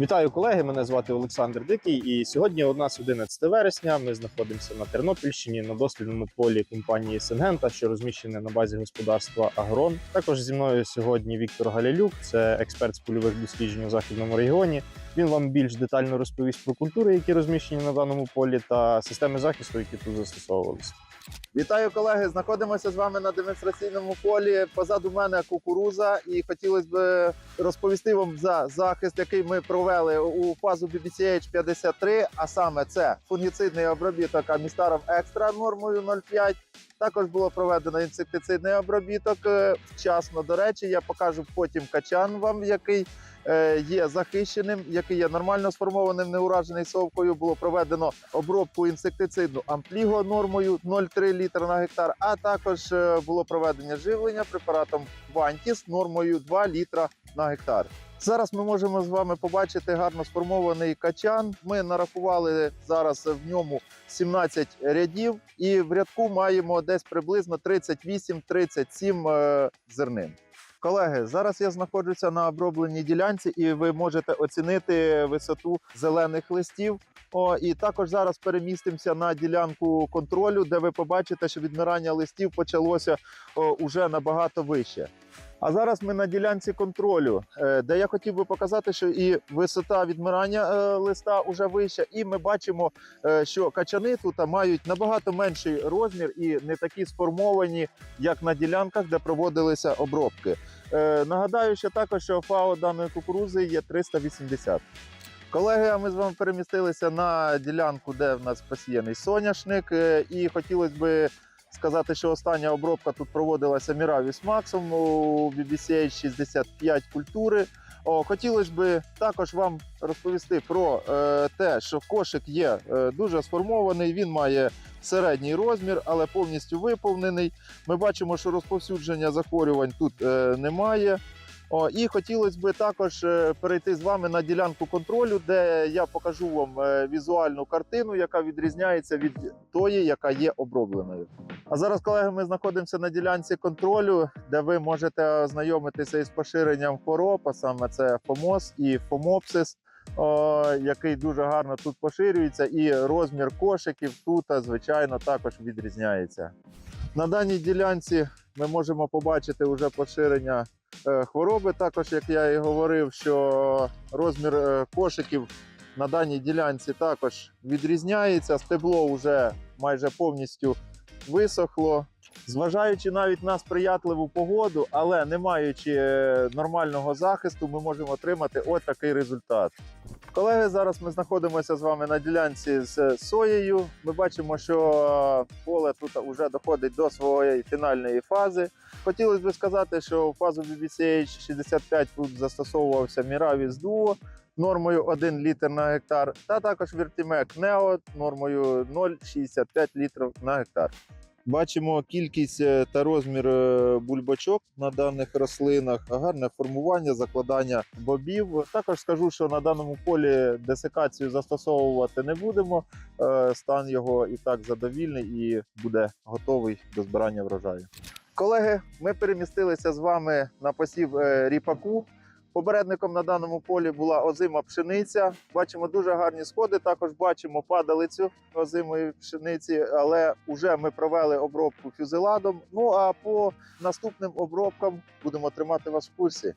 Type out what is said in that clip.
Вітаю колеги! Мене звати Олександр Дикий. І сьогодні у нас 11 вересня. Ми знаходимося на Тернопільщині на дослідному полі компанії Сингента, що розміщене на базі господарства Агрон. Також зі мною сьогодні Віктор Галялюк, це експерт з польових досліджень у західному регіоні. Він вам більш детально розповість про культури, які розміщені на даному полі, та системи захисту, які тут застосовувалися. Вітаю, колеги! Знаходимося з вами на демонстраційному полі. Позаду мене кукуруза, і хотілося б розповісти вам за захист, який ми провели у фазу BBCH 53, а саме це фунгіцидний обробіток Амістаром Екстра нормою 0,5. Також було проведено інсектицидний обробіток е, вчасно. До речі, я покажу потім качан вам, який е, є захищеним, який є нормально сформованим, не уражений совкою. Було проведено обробку інсектицидну ампліго нормою 0,3 літра на гектар. А також е, було проведення живлення препаратом Вантіс нормою 2 літра на гектар. Зараз ми можемо з вами побачити гарно сформований качан. Ми нарахували зараз в ньому 17 рядів, і в рядку маємо десь приблизно 38-37 е, зернин. Колеги, зараз я знаходжуся на обробленій ділянці, і ви можете оцінити висоту зелених листів. О, і також зараз перемістимося на ділянку контролю, де ви побачите, що відмирання листів почалося о, уже набагато вище. А зараз ми на ділянці контролю, е, де я хотів би показати, що і висота відмирання е, листа вже вища, і ми бачимо, е, що качани тут мають набагато менший розмір і не такі сформовані, як на ділянках, де проводилися обробки. Нагадаю, що також що ФАО даної кукурузи є 380. Колеги, а ми з вами перемістилися на ділянку, де в нас посіяний соняшник, і хотілося б сказати, що остання обробка тут проводилася Miravis Maxum у BBCH 65 культури. О, хотілося б також вам розповісти про е, те, що кошик є е, дуже сформований, він має середній розмір, але повністю виповнений. Ми бачимо, що розповсюдження захворювань тут е, немає. О, і хотілося б також е, перейти з вами на ділянку контролю, де я покажу вам е, візуальну картину, яка відрізняється від тої, яка є обробленою. А зараз, колеги, ми знаходимося на ділянці контролю, де ви можете ознайомитися із поширенням хвороб, а саме це ФОМОС і ФОМОПСИС, о, який дуже гарно тут поширюється, і розмір кошиків тут, звичайно, також відрізняється. На даній ділянці ми можемо побачити вже поширення е, хвороби. Також, як я і говорив, що розмір е, кошиків на даній ділянці також відрізняється. Стебло вже майже повністю висохло. Зважаючи навіть на сприятливу погоду, але не маючи е, нормального захисту, ми можемо отримати от такий результат. Колеги, зараз ми знаходимося з вами на ділянці з соєю. Ми бачимо, що поле тут вже доходить до своєї фінальної фази. Хотілося б сказати, що в фазу BBCH 65 тут застосовувався Miravis Duo нормою 1 літр на гектар, та також Vertimac Neo нормою 0,65 літрів на гектар. Бачимо кількість е, та розмір е, бульбачок на даних рослинах, гарне формування, закладання бобів. Також скажу, що на даному полі десикацію застосовувати не будемо. Е, Стан його і так задовільний і буде готовий до збирання врожаю. Колеги, ми перемістилися з вами на посів ріпаку. Попередником на даному полі була озима пшениця. Бачимо дуже гарні сходи. Також бачимо падалицю озимої пшениці, але вже ми провели обробку фюзеладом. Ну а по наступним обробкам будемо тримати вас в курсі.